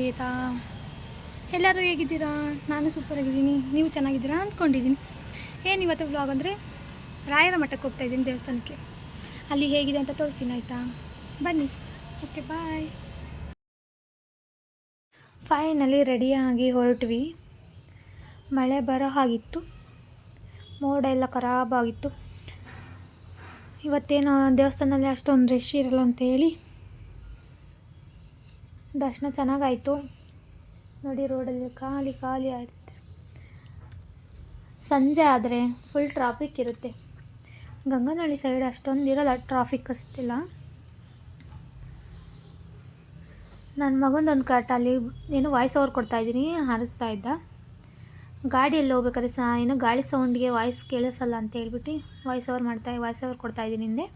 ಆಯ್ತಾ ಎಲ್ಲರೂ ಹೇಗಿದ್ದೀರಾ? ನಾನು ಸೂಪರಾಗಿದ್ದೀನಿ ನೀವು ಚೆನ್ನಾಗಿದ್ದೀರಾ ಅಂದ್ಕೊಂಡಿದ್ದೀನಿ. ಏನು ಇವತ್ತು ವ್ಲಾಗ್ ಅಂದರೆ? ರಾಯರ ಮಠಕ್ಕೆ ಹೋಗ್ತಾ ಇದ್ದೀನಿ ದೇವಸ್ಥಾನಕ್ಕೆ. ಅಲ್ಲಿ ಹೇಗಿದೆ ಅಂತ ತೋರಿಸ್ತೀನಿ, ಆಯಿತಾ? ಬನ್ನಿ. ಓಕೆ ಬಾಯ್ ಫೈನಲಿ ರೆಡಿಯಾಗಿ ಹೊರಟ್ವಿ. ಮಳೆ ಬರೋ ಹಾಗಿತ್ತು. ಮೋಡ ಎಲ್ಲ ಖರಾಬಾಗಿತ್ತು ಇವತ್ತೇನು ದೇವಸ್ಥಾನದಲ್ಲಿ ಅಷ್ಟೊಂದು ರಶ್ ಇರಲ್ಲ ಅಂತ ಹೇಳಿ ದರ್ಶನ ಚೆನ್ನಾಗಾಯಿತು. ನೋಡಿ ರೋಡಲ್ಲಿ ಖಾಲಿ ಖಾಲಿ ಆಗುತ್ತೆ ಸಂಜೆ ಆದರೆ ಫುಲ್ ಟ್ರಾಫಿಕ್ ಇರುತ್ತೆ. ಗಂಗನಹಳ್ಳಿ ಸೈಡ್ ಅಷ್ಟೊಂದು ಇರಲ್ಲ ಟ್ರಾಫಿಕ್ ಅಷ್ಟಿಲ್ಲ. ನನ್ನ ಮಗಂದೊಂದು ಕಟ್ ಅಲ್ಲಿ ಏನು ವಾಯ್ಸ್ ಓವರ್ ಕೊಡ್ತಾಯಿದ್ದೀನಿ ಹಾರಿಸ್ತಾ ಇದ್ದ. ಗಾಡಿಯಲ್ಲಿ ಹೋಗ್ಬೇಕಾದ್ರೆ ಸಹ ಏನು ಗಾಳಿ ಸೌಂಡ್ಗೆ ವಾಯ್ಸ್ ಕೇಳಿಸಲ್ಲ ಅಂತ ಹೇಳ್ಬಿಟ್ಟು ವಾಯ್ಸ್ ಓವರ್ ಮಾಡ್ತಾ ವಾಯ್ಸ್ ಓವರ್ ಕೊಡ್ತಾ ಇದ್ದೀನಿ ಹಿಂದೆ.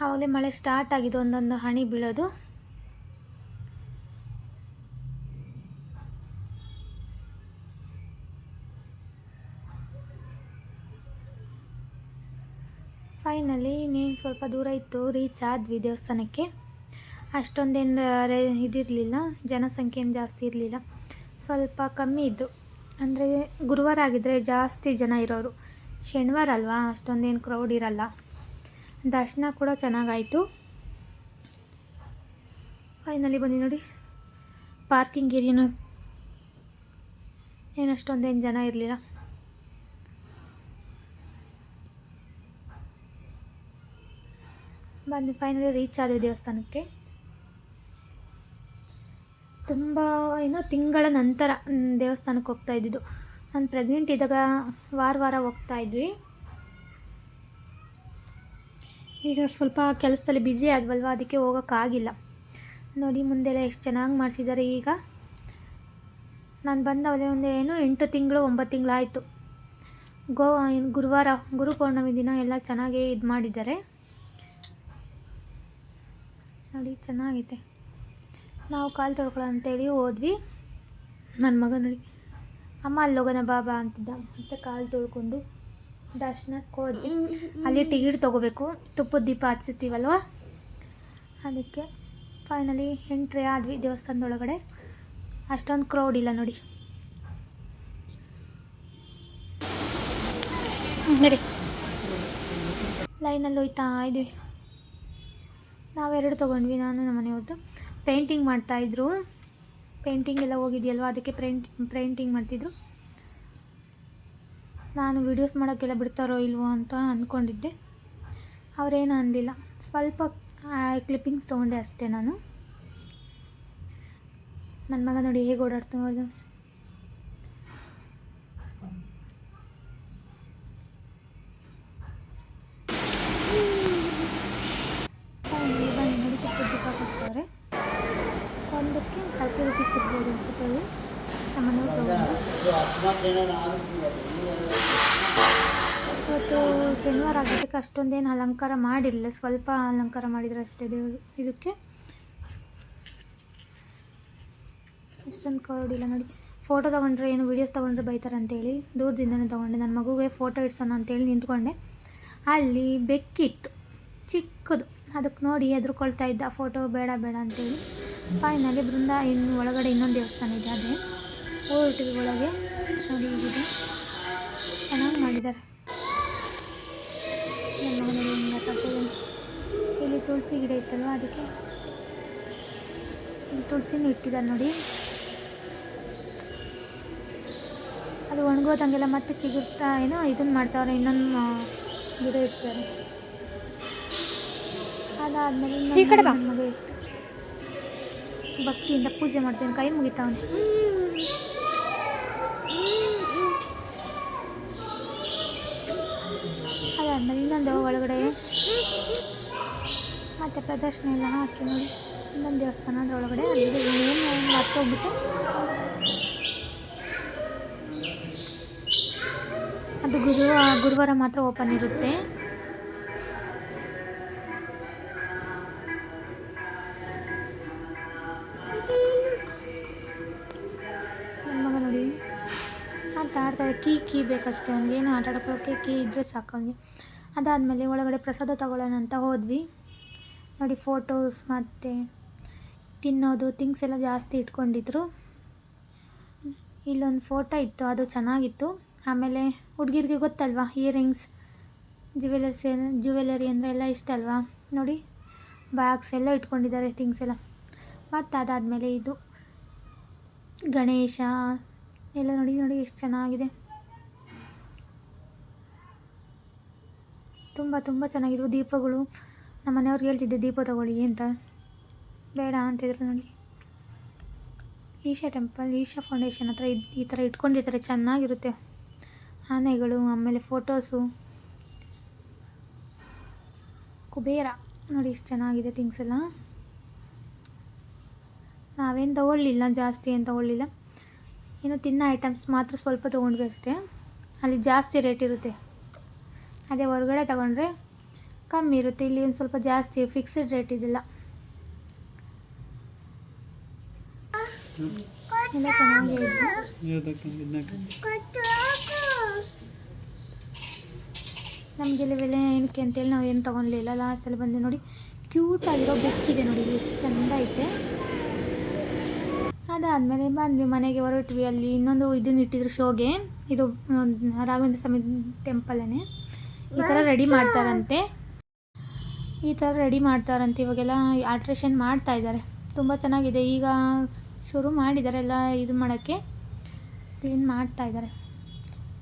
ಆವಾಗಲೇ ಮಳೆ ಸ್ಟಾರ್ಟ್ ಆಗಿದೆ. ಒಂದೊಂದು ಹನಿ ಬೀಳೋದು. ಫೈನಲಿ ಇನ್ನೇನು ಸ್ವಲ್ಪ ದೂರ ಇತ್ತು. ರೀಚ್ ಆದ್ವಿ ದೇವಸ್ಥಾನಕ್ಕೆ. ಅಷ್ಟೊಂದೇನು ಇದಿರಲಿಲ್ಲ. ಜನಸಂಖ್ಯೆ ಏನು ಜಾಸ್ತಿ ಇರಲಿಲ್ಲ. ಸ್ವಲ್ಪ ಕಮ್ಮಿ ಇದ್ದು. ಅಂದರೆ ಗುರುವಾರ ಆಗಿದ್ದರೆ ಜಾಸ್ತಿ ಜನ ಇರೋರು. ಶನಿವಾರ ಅಲ್ವಾ? ಅಷ್ಟೊಂದೇನು ಕ್ರೌಡ್ ಇರಲ್ಲ. ದರ್ಶನ ಕೂಡ ಚೆನ್ನಾಗಾಯಿತು. ಫೈನಲಿ ಬನ್ನಿ ನೋಡಿ. ಪಾರ್ಕಿಂಗ್ ಏರಿಯಾನು ಏನು ಅಷ್ಟೊಂದೇನು ಜನ ಇರಲಿಲ್ಲ. ಬಂದು ಫೈನಲಿ ರೀಚ್ ಆದ ದೇವಸ್ಥಾನಕ್ಕೆ. ತುಂಬ ಏನೋ ತಿಂಗಳ ನಂತರ ದೇವಸ್ಥಾನಕ್ಕೆ ಹೋಗ್ತಾ ಇದ್ದಿದ್ದು. ನಾನು ಪ್ರೆಗ್ನೆಂಟ್ ಇದ್ದಾಗ ವಾರ ವಾರ ಹೋಗ್ತಾ ಇದ್ವಿ. ಈಗ ಸ್ವಲ್ಪ ಕೆಲಸದಲ್ಲಿ ಬ್ಯುಸಿ ಆದ್ವಲ್ವ? ಅದಕ್ಕೆ ಹೋಗೋಕ್ಕಾಗಿಲ್ಲ. ನೋಡಿ, ಮುಂದೆಲ್ಲ ಎಷ್ಟು ಚೆನ್ನಾಗಿ ಮಾಡಿಸಿದ್ದಾರೆ ಈಗ. ನಾನು ಬಂದವಲೇ ಒಂದು ಏನು, ಎಂಟು ತಿಂಗಳು, ಒಂಬತ್ತು ತಿಂಗಳಾಯಿತು. ಗೋ, ಗುರುವಾರ, ಗುರು ಪೌರ್ಣಮಿ ದಿನ ಎಲ್ಲ ಚೆನ್ನಾಗೇ ಇದು ಮಾಡಿದ್ದಾರೆ. ನೋಡಿ ಚೆನ್ನಾಗಿದೆ ನಾವು ಕಾಲು ತೊಳ್ಕೊಳ್ಳೋ ಅಂತೇಳಿ ಹೋದ್ವಿ. ನನ್ನ ಮಗ ನೋಡಿ, ಅಮ್ಮ ಅಲ್ಲಿ ಬಾಬಾ ಅಂತಿದ್ದ. ಮತ್ತು ಕಾಲು ತೊಳ್ಕೊಂಡು ದರ್ಶನಕ್ಕೆ ಹೋದ್ವಿ. ಅಲ್ಲಿ ಟಿಕೆಟ್ ತೊಗೋಬೇಕು. ತುಪ್ಪದ ದೀಪ ಹಚ್ಚಿರ್ತೀವಲ್ವ? ಅದಕ್ಕೆ ಫೈನಲಿ ಎಂಟ್ರಿ ಆದ್ವಿ ದೇವಸ್ಥಾನದೊಳಗಡೆ. ಅಷ್ಟೊಂದು ಕ್ರೌಡ್ ಇಲ್ಲ ನೋಡಿ. ನಡಿ. ಲೈನಲ್ಲಿ ಹೋಯ್ತಾ ಇದ್ವಿ. ನಾವೆರಡು ತೊಗೊಂಡ್ವಿ ನಾನು ನಮ್ಮ ಮನೆಯವ್ರದ್ದು. ಪೇಂಟಿಂಗ್ ಮಾಡ್ತಾಯಿದ್ರು ಪೇಂಟಿಂಗ್ ಎಲ್ಲ ಹೋಗಿದೆಯಲ್ವ? ಅದಕ್ಕೆ ಪ್ರೇಂಟ್ ಪೇಂಟಿಂಗ್ ಮಾಡ್ತಿದ್ರು. ನಾನು ವೀಡಿಯೋಸ್ ಮಾಡೋಕ್ಕೆಲ್ಲ ಬಿಡ್ತಾರೋ ಇಲ್ವೋ ಅಂತ ಅಂದ್ಕೊಂಡಿದ್ದೆ ಅವರೇನು ಅನ್ನಲಿಲ್ಲ ಸ್ವಲ್ಪ ಕ್ಲಿಪ್ಪಿಂಗ್ಸ್ ತೊಗೊಂಡೆ ಅಷ್ಟೇ ನಾನು. ನನ್ನ ಮಗ ನೋಡಿ ಹೇಗೆ ಓಡಾಡ್ತಾ ಫೈನಲಿ ಬಂದು ನೋಡಿ ಒಂದಕ್ಕೆ ತರ್ಟಿ ರುಪೀಸ್ ಇರ್ಬೋದು ಅನ್ಸುತ್ತೆ ಇವತ್ತು ಶನಿವಾರ ಆಗಿದ್ದಕ್ಕೆ ಅಷ್ಟೊಂದೇನು ಅಲಂಕಾರ ಮಾಡಿರಲಿಲ್ಲ ಸ್ವಲ್ಪ ಅಲಂಕಾರ ಮಾಡಿದ್ರು ಅಷ್ಟೇ ದೇವರು. ಇದಕ್ಕೆ ಇಷ್ಟೊಂದು ಕರಡಿಲ್ಲ ನೋಡಿ. ಫೋಟೋ ತೊಗೊಂಡ್ರೆ ಏನು ವೀಡಿಯೋಸ್ ತೊಗೊಂಡ್ರೆ ಬೈತಾರೆ ಅಂತೇಳಿ ದೂರದಿಂದನೇ ತೊಗೊಂಡೆ. ನನ್ನ ಮಗುಗೆ ಫೋಟೋ ಇಡ್ಸೋಣ ಅಂತೇಳಿ ನಿಂತ್ಕೊಂಡೆ. ಅಲ್ಲಿ ಬೆಕ್ಕಿತ್ತು, ಚಿಕ್ಕದು. ಅದಕ್ಕೆ ನೋಡಿ ಹೆದರ್ಕೊಳ್ತಾ ಇದ್ದ ಫೋಟೋ ಬೇಡ ಬೇಡ ಅಂತೇಳಿ. ಫೈನಲಿ ಬೃಂದ ಇನ್ನು ಒಳಗಡೆ ಇನ್ನೊಂದು ದೇವಸ್ಥಾನ ಇದೆ, ಅದೇ. ಹೊರಟಿವಿ ಒಳಗೆ ನೋಡಿ ಹೀಗಿದೆ. ಚೆನ್ನಾಗಿ ಮಾಡಿದ್ದಾರೆ. ನನ್ನ ಮನೆಯಲ್ಲಿ ಹಿಂಗೆ ಇಲ್ಲಿ ತುಳಸಿ ಗಿಡ ಇತ್ತಲ್ವ ಅದಕ್ಕೆ? ತುಳಸಿನೂ ಇಟ್ಟಿದ್ದಾರೆ ನೋಡಿ. ಅದು ಒಣಗೋದಂಗೆಲ್ಲ ಮತ್ತೆ ಚಿಗುರ್ತಾ ಏನೋ ಇದನ್ನು ಮಾಡ್ತಾವ್ರೆ ಇನ್ನೊಂದು ಗಿಡ ಇರ್ತಾರೆ ಅದಾದಮೇಲೆ ಈ ಕಡೆ ಬಾ. ನನ್ನ ಮಗ ಎಷ್ಟು ಭಕ್ತಿಯಿಂದ ಪೂಜೆ ಮಾಡ್ತೀನಿ ಕೈ ಮುಗಿತಾವನೆ. ಅದಾದ್ಮೇಲೆ ಇನ್ನೊಂದು ಒಳಗಡೆ ಮತ್ತೆ ಪ್ರದರ್ಶನ ಎಲ್ಲ ಹಾಕಿ ನೋಡಿ. ಇನ್ನೊಂದು ದೇವಸ್ಥಾನ ಅದ್ರ ಒಳಗಡೆ ಅಲ್ಲಿ ಏನು ಮರ್ತೋಗ್ಬಿಟ್ಟು ಅದು ಗುರು, ಗುರುವಾರ ಮಾತ್ರ ಓಪನ್ ಇರುತ್ತೆ. ನೋಡಿ. ಆಟ ಆಡ್ತಾರೆ ಕೀ ಕೀ ಬೇಕಷ್ಟೇ ಅವ್ನಿಗೆ. ಏನು ಆಟ ಆಡ್ಕೊಳ್ಳೋಕ್ಕೆ ಕೀ ಇದ್ದರೆ ಸಾಕು ಅವನಿಗೆ. ಅದಾದಮೇಲೆ ಒಳಗಡೆ ಪ್ರಸಾದ ತಗೊಳ್ಳೋಣ ಅಂತ ಹೋದ್ವಿ. ನೋಡಿ ಫೋಟೋಸ್ ಮತ್ತು ತಿನ್ನೋದು, ಥಿಂಗ್ಸ್ ಎಲ್ಲ ಜಾಸ್ತಿ ಇಟ್ಕೊಂಡಿದ್ರು. ಇಲ್ಲೊಂದು ಫೋಟೋ ಇತ್ತು, ಅದು ಚೆನ್ನಾಗಿತ್ತು. ಆಮೇಲೆ ಹುಡುಗಿರಿಗೆ ಗೊತ್ತಲ್ವಾ ಇಯರಿಂಗ್ಸ್ ಜ್ಯುವೆಲರ್ಸ್ ಜ್ಯುವೆಲರಿ ಅಂದರೆ ಎಲ್ಲ ಇಷ್ಟ ಅಲ್ವಾ? ನೋಡಿ ಬ್ಯಾಗ್ಸ್ ಎಲ್ಲ ಇಟ್ಕೊಂಡಿದ್ದಾರೆ ಥಿಂಗ್ಸ್ ಎಲ್ಲ. ಮತ್ತು ಅದಾದಮೇಲೆ ಇದು ಗಣೇಶ, ಎಲ್ಲ ನೋಡಿ ನೋಡಿ ಎಷ್ಟು ಚೆನ್ನಾಗಿದೆ. ತುಂಬ ತುಂಬ ಚೆನ್ನಾಗಿದ್ವು ದೀಪಗಳು. ನಮ್ಮ ಮನೆಯವ್ರಿಗೆ ಹೇಳ್ತಿದ್ದೆ, ದೀಪ ತಗೊಳ್ಳಿ ಅಂತ. ಬೇಡ ಅಂತಿದ್ರು ನೋಡಿ. ಈಶಾ ಟೆಂಪಲ್ ಈಶಾ ಫೌಂಡೇಶನ್ ಹತ್ರ ಇದು, ಈ ಥರ ಇಟ್ಕೊಂಡಿರ್ತಾರೆ, ಚೆನ್ನಾಗಿರುತ್ತೆ. ಆನೆಗಳು, ಆಮೇಲೆ ಫೋಟೋಸು ಕುಬೇರ. ನೋಡಿ ಇಷ್ಟು ಚೆನ್ನಾಗಿದೆ ಥಿಂಗ್ಸ್ ಎಲ್ಲ. ನಾವೇನು ತಗೊಳ್ಳಿಲ್ಲ, ಜಾಸ್ತಿ ಏನು ತಗೊಳ್ಳಿಲ್ಲ. ಏನು ತಿನ್ನೋ ಐಟಮ್ಸ್ ಮಾತ್ರ ಸ್ವಲ್ಪ ತೊಗೊಂಡ್ವಿ ಅಷ್ಟೇ. ಅಲ್ಲಿ ಜಾಸ್ತಿ ರೇಟ್ ಇರುತ್ತೆ. ಅದೇ ಹೊರಗಡೆ ತಗೊಂಡ್ರೆ ಕಮ್ಮಿ ಇರುತ್ತೆ. ಇಲ್ಲಿ ಒಂದು ಸ್ವಲ್ಪ ಜಾಸ್ತಿ ಫಿಕ್ಸ್ಡ್ ರೇಟ್ ಇದಿಲ್ಲ. ಎಲ್ಲ ನಮಗೆಲ್ಲ ಬೆಲೆ ಏನಕ್ಕೆ ಅಂತೇಳಿ ನಾವು ಏನು ತೊಗೊಳ್ಲಿಲ್ಲ ಲಾಸ್ಟಲ್ಲಿ ಬಂದು ನೋಡಿ ಕ್ಯೂಟ್ ಆಗಿರೋ ಇದೆ ನೋಡಿ ಎಷ್ಟು ಚೆಂದ ಐತೆ. ಅದಾದಮೇಲೆ ಬಂದ್ವಿ ಮನೆಗೆ ಹೊರಟ್ವಿ. ಅಲ್ಲಿ ಇನ್ನೊಂದು ಇದನ್ನ ಇಟ್ಟಿದ್ರು ಶೋಗೆ. ಇದು ರಾಘವೇಂದ್ರ ಸ್ವಾಮಿ ಟೆಂಪಲೇ ಈ ಥರ ರೆಡಿ ಮಾಡ್ತಾರಂತೆ. ಈ ಥರ ರೆಡಿ ಮಾಡ್ತಾರಂತೆ. ಇವಾಗೆಲ್ಲ ಆಲ್ಟ್ರೇಷನ್ ಮಾಡ್ತಾ ಇದ್ದಾರೆ. ತುಂಬ ಚೆನ್ನಾಗಿದೆ. ಈಗ ಶುರು ಮಾಡಿದ್ದಾರೆ ಎಲ್ಲ ಇದು ಮಾಡೋಕ್ಕೆ. ಕ್ಲೀನ್ ಮಾಡ್ತಾ ಇದ್ದಾರೆ.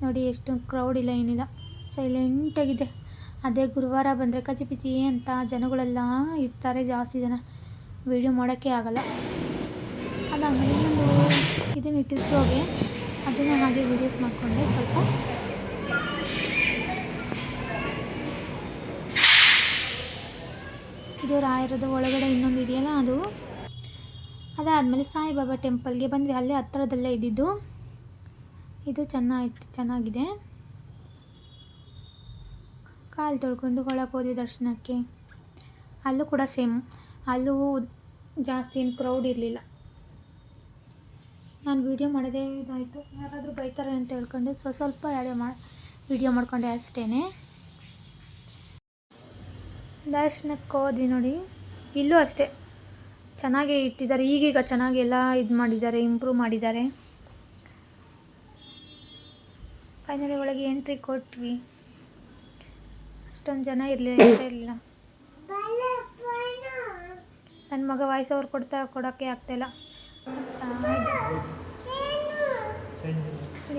ನೋಡಿ ಎಷ್ಟು ಕ್ರೌಡ್ ಇಲ್ಲ, ಏನಿಲ್ಲ. ಸೈಲೆಂಟಾಗಿದೆ ಅದೇ ಗುರುವಾರ ಬಂದರೆ ಕಚಿ ಪಿಚಿ ಅಂತ ಜನಗಳೆಲ್ಲ ಇರ್ತಾರೆ ಜಾಸ್ತಿ ಜನ. ವೀಡಿಯೋ ಮಾಡೋಕ್ಕೆ ಆಗಲ್ಲ. ಅದಾದಮೇಲೆ ನಾನು ಇದನ್ನು ಇಟ್ಟಿದ್ರು ಅದನ್ನು ಹಾಗೆ ವೀಡಿಯೋಸ್ ಮಾಡಿಕೊಂಡೆ ಸ್ವಲ್ಪ. ಇದು ರಾಯರದ ಒಳಗಡೆ ಇನ್ನೊಂದು ಇದೆಯಲ್ಲ ಅದು? ಅದಾದಮೇಲೆ ಸಾಯಿಬಾಬಾ ಟೆಂಪಲ್ಗೆ ಬಂದ್ವಿ. ಅಲ್ಲೇ ಹತ್ತಿರದಲ್ಲೇ ಇದ್ದಿದ್ದು. ಇದು ಚೆನ್ನಾಗಿತ್ತು ಚೆನ್ನಾಗಿದೆ. ಕಾಲು ತೊಳ್ಕೊಂಡು ಒಳಗೆ ಹೋದ್ವಿ ದರ್ಶನಕ್ಕೆ. ಅಲ್ಲೂ ಕೂಡ ಸೇಮ್. ಅಲ್ಲೂ ಜಾಸ್ತಿ ಏನು ಕ್ರೌಡ್ ಇರಲಿಲ್ಲ. ನಾನು ವೀಡಿಯೋ ಮಾಡೋದೇ ಇದಾಯಿತು. ಯಾರಾದರೂ ಬೈತಾರೆ ಅಂತ ಹೇಳ್ಕೊಂಡು ಸ್ವ ಸ್ವಲ್ಪ ಯಾರೇ ಮಾಡಿ ವೀಡಿಯೋ ಮಾಡ್ಕೊಂಡೆ ಅಷ್ಟೇ ದರ್ಶನಕ್ಕೆ ಹೋದ್ವಿ ನೋಡಿ. ಇಲ್ಲೂ ಅಷ್ಟೇ. ಚೆನ್ನಾಗೇ ಇಟ್ಟಿದ್ದಾರೆ. ಈಗೀಗ ಚೆನ್ನಾಗಿ ಎಲ್ಲ ಇದು ಮಾಡಿದ್ದಾರೆ ಇಂಪ್ರೂವ್ ಮಾಡಿದ್ದಾರೆ. ಫೈನಲಿ ಒಳಗೆ ಎಂಟ್ರಿ ಕೊಟ್ವಿ. ಅಷ್ಟೊಂದು ಜನ ಇರಲಿಲ್ಲ ಇರಲಿಲ್ಲ. ನನ್ನ ಮಗ ವಾಯ್ಸ್ ಅವ್ರು ಕೊಡ್ತಾ ಕೊಡೋಕ್ಕೆ ಆಗ್ತಾಯಿಲ್ಲ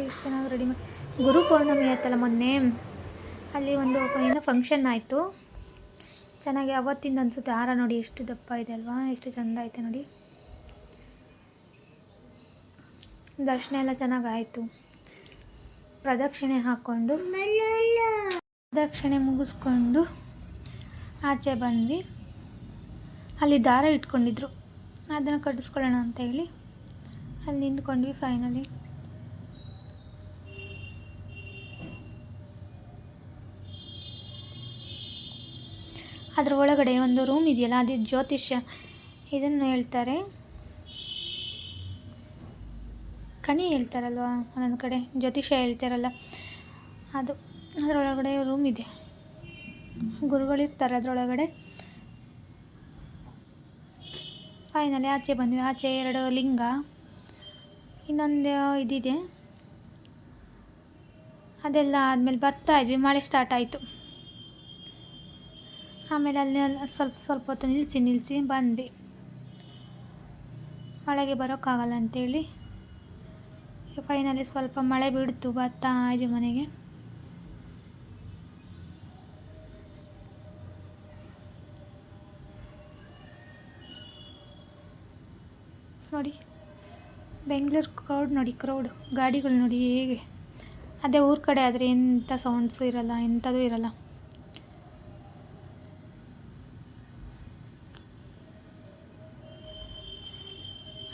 ಎಷ್ಟು ಚೆನ್ನಾಗಿ ರೆಡಿ ಮಾಡಿ ಗುರು ಪೌರ್ಣಮಿ ಆಯ್ತಲ್ಲ ಮೊನ್ನೆ? ಅಲ್ಲಿ ಒಂದು ಏನೋ ಫಂಕ್ಷನ್ ಆಯಿತು. ಚೆನ್ನಾಗಿ ಅವತ್ತಿಂದ ಅನಿಸುತ್ತೆ. ಹಾರ ನೋಡಿ ಎಷ್ಟು ದಪ್ಪ ಇದೆ ಅಲ್ವಾ? ಎಷ್ಟು ಚೆಂದ ಐತೆ ನೋಡಿ. ದರ್ಶನ ಎಲ್ಲ ಚೆನ್ನಾಗಿ ಆಯಿತು ಪ್ರದಕ್ಷಿಣೆ ಹಾಕ್ಕೊಂಡು ಪ್ರದಕ್ಷಿಣೆ ಮುಗಿಸ್ಕೊಂಡು ಆಚೆ ಬಂದ್ವಿ. ಅಲ್ಲಿ ದಾರ ಇಟ್ಕೊಂಡಿದ್ರು. ಅದನ್ನು ಕಟ್ಟಿಸ್ಕೊಳ್ಳೋಣ ಅಂತ ಹೇಳಿ. ಅಲ್ಲಿ ನಿಂತ್ಕೊಂಡ್ವಿ ಫೈನಲಿ ಅದರ ಒಳಗಡೆ ಒಂದು ರೂಮ್ ಇದೆಯಲ್ಲ, ಅದು ಜ್ಯೋತಿಷ್ಯ. ಇದನ್ನು ಹೇಳ್ತಾರೆ. ಕಣಿ ಹೇಳ್ತಾರಲ್ವ, ಒಂದೊಂದು ಕಡೆ ಜ್ಯೋತಿಷ್ಯ ಹೇಳ್ತಾರಲ್ಲ, ಅದು ಅದರೊಳಗಡೆ ರೂಮ್ ಇದೆ. ಗುರುಗಳಿರ್ತಾರೆ ಅದರೊಳಗಡೆ. ಫೈನಲಿ ಆಚೆ ಬಂದ್ವಿ, ಆಚೆ ಎರಡು ಲಿಂಗ, ಇನ್ನೊಂದು ಇದಿದೆ. ಅದೆಲ್ಲ ಆದಮೇಲೆ ಬರ್ತಾ ಇದ್ವಿ, ಮಳೆ ಸ್ಟಾರ್ಟ್ ಆಯಿತು. ಆಮೇಲೆ ಅಲ್ಲಿ ಸ್ವಲ್ಪ ಸ್ವಲ್ಪ ಹೊತ್ತು ನಿಲ್ಲಿಸಿ ನಿಲ್ಲಿಸಿ ಬಂದ್ವಿ. ಒಳಗೆ ಬರೋಕ್ಕಾಗಲ್ಲ ಅಂತೇಳಿ. ಫೈನಲಿ ಸ್ವಲ್ಪ ಮಳೆ ಬಿಡ್ತು, ಬರ್ತಾ ಇದೆ ಮನೆಗೆ. ನೋಡಿ, ಬೆಂಗಳೂರು ಕ್ರೌಡ್ ನೋಡಿ ಕ್ರೌಡ್ ಗಾಡಿಗಳು ನೋಡಿ ಹೇಗೆ. ಅದೇ ಊರ ಕಡೆ ಆದರೆ ಎಂಥ ಸೌಂಡ್ಸು ಇರಲ್ಲ ಎಂಥದ್ದು ಇರಲ್ಲ.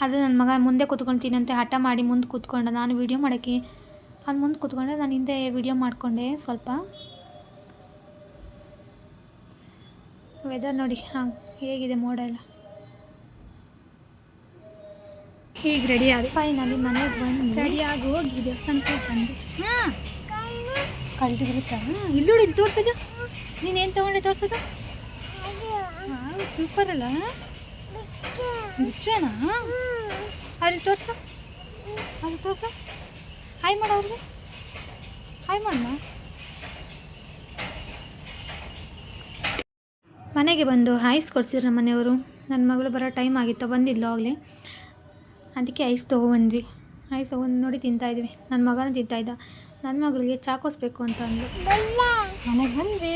ಅದು ನನ್ನ ಮಗ ಮುಂದೆ ಕೂತ್ಕೊಳ್ತೀನಿ ಅಂತ ಹಠ ಮಾಡಿ ಮುಂದೆ ಕೂತ್ಕೊಂಡ. ನಾನು ವೀಡಿಯೋ ಮಾಡೋಕ್ಕೆ ಅವ್ನು ಮುಂದೆ ಕೂತ್ಕೊಂಡೆ ನಾನು ಹಿಂದೆ ವೀಡಿಯೋ ಮಾಡಿಕೊಂಡೆ ಸ್ವಲ್ಪ. ವೆದರ್ ನೋಡಿ ಹಾಂ ಹೇಗಿದೆ ಮೋಡ ಎಲ್ಲ? ಹೀಗೆ ರೆಡಿ ಆಗಿ ಫೈನಲಿ ಮನೆಗೆ ಬಂದು ರೆಡಿ ಆಗಿ ಹೋಗಿ ದೇವಸ್ಥಾನಕ್ಕೆ ಬಂದು. ಹಾಂ ಕಳೆದು ಬರುತ್ತಾ ಇಲ್ಲಿ ನೋಡಿ ಇಲ್ಲಿ ತೋರ್ಸೋದು. ನೀನೇನು ತೊಗೊಂಡೆ ತೋರ್ಸೋದು? ಸೂಪರ್ ಅಲ್ಲ? ನಿಜನಾ ಅಲ್ಲಿ ತೋರಿಸು. ಅಲ್ಲಿ ತೋರಿಸು. ಹಾಯ್ ಮಾಡು ಅವ್ರಿಗೆ. ಹಾಯ್ ಮಾಡಮ್ಮ ಮನೆಗೆ ಬಂದು ಐಸ್ ಕೊಡ್ಸಿದ್ರು ನಮ್ಮ ಮನೆಯವರು. ನನ್ನ ಮಗಳು ಬರೋ ಟೈಮ್ ಆಗಿತ್ತು ಬಂದಿದ್ಲು ಆಗಲೇ. ಅದಕ್ಕೆ ಐಸ್ ತೊಗೊಬಂದ್ವಿ ಐಸ್ ತೊಗೊಂಡು ನೋಡಿ ತಿಂತಾಯಿದ್ವಿ ನನ್ನ ಮಗನೂ ತಿಂತಾಯಿದ್ದ ನನ್ನ ಮಗಳಿಗೆ ಚಾಕೋಸ್ಬೇಕು ಅಂತ ಅಂದ್ರು ಮನೆಗೆ ಬಂದ್ವಿ.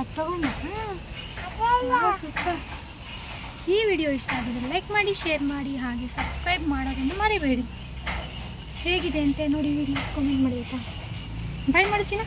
ಅದು ತಗೊಂಡ ಸೂಪರ್ ಈ ವಿಡಿಯೋ ಇಷ್ಟ ಆಗಿದ್ರೆ ಲೈಕ್ ಮಾಡಿ, ಶೇರ್ ಮಾಡಿ, ಹಾಗೆ ಸಬ್ಸ್ಕ್ರೈಬ್ ಮಾಡೋದನ್ನು ಮರಿಬೇಡಿ. ಹೇಗಿದೆ ಅಂತ ನೋಡಿ ವಿಡಿಯೋ ಕಮೆಂಟ್ ಮಾಡಿ ಆಯಿತಾ? ಬಾಯ್ ಮಾಡು ಚಿನ್ನ.